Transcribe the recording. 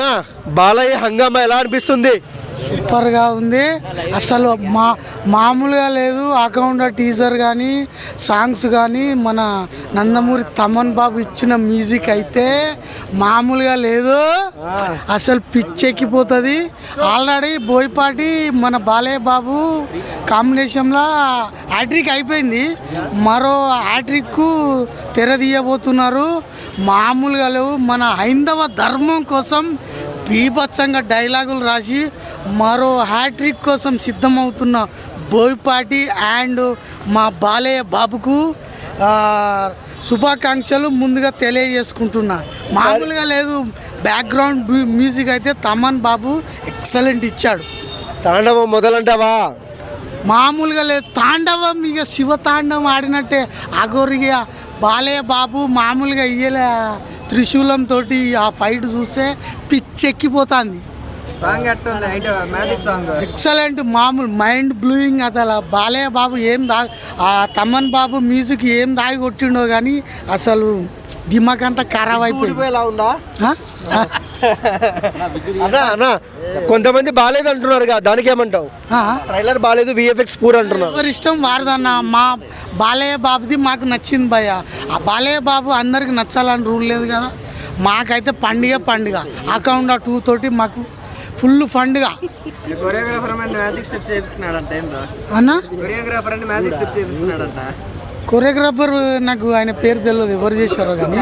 నా బాలయ్య హంగామా ఎలా అనిపిస్తుంది? సూపర్గా ఉంది. అసలు మా మామూలుగా లేదు. అకౌంట్ టీజర్ కానీ సాంగ్స్ కానీ మన నందమూరి తమన్ బాబు ఇచ్చిన మ్యూజిక్ అయితే మామూలుగా లేదు. అసలు పిచ్చెక్కిపోతుంది ఆల్రెడీ బోయపాటి మన బాలయ్య బాబు కాంబినేషన్లో హ్యాట్రిక్ అయిపోయింది. మరో హ్యాట్రిక్ తెరదీయబోతున్నారు. మామూలుగా లేవు. మన హైందవ ధర్మం కోసం బీభత్సంగా డైలాగులు రాసి మరో హ్యాట్రిక్ కోసం సిద్ధమవుతున్న బోయపాటి అండ్ మా బాలయ్య బాబుకు శుభాకాంక్షలు ముందుగా తెలియజేసుకుంటున్నా. మామూలుగా లేదు బ్యాక్గ్రౌండ్ మ్యూ- మ్యూజిక్ అయితే తమన్ బాబు ఎక్సలెంట్ ఇచ్చాడు. తాండవం మొదలంటావా? మామూలుగా లేదు తాండవం ఇక శివ తాండవం ఆడినట్టే అగోరిగా బాలయ్య బాబు మామూలుగా ఇయ్యలే. త్రిశూలం తోటి ఆ ఫైట్ చూస్తే పిచ్చెక్కిపోతుంది. ఎక్సలెంట్ మామూలు మైండ్ బ్లూయింగ్ అసలు. బాలయ్య బాబు ఏం దా ఆ తమన్ బాబు మ్యూజిక్ ఏం దాగి కొట్టిండో కానీ అసలు దిమాగ్ అంతా ఖరాబ్ అయిపోయింది? అన్నా అన్నా కొంతమంది బాలేదు అంటున్నారు కదా దానికి ఏమంటావు? ఆ? ట్రైలర్ బాలేదు విఎఫ్ఎక్స్ పూర్ అంటున్నారు. ఎవరి ఇష్టం వారదన్న మా బాలయ్య బాబుది మాకు నచ్చింది భయ్య. ఆ బాలయ్య బాబు అందరికి నచ్చాలని రూల్ లేదు కదా. మాకైతే పండుగ పండుగ. అకౌంట్ టూ తోటి మాకు ఫుల్ పండుగ. కొరియోగ్రాఫర్ అంటే మ్యాజిక్ స్టెప్స్ చేపిస్తున్నాడంట ఏందో? అన్న? కొరియోగ్రాఫర్ అంటే మ్యాజిక్ స్టెప్స్ చేపిస్తున్నాడంట. కొరియోగ్రాఫర్ నాకు ఆయన పేరు తెలియదు ఎవరు చేశారో కానీ.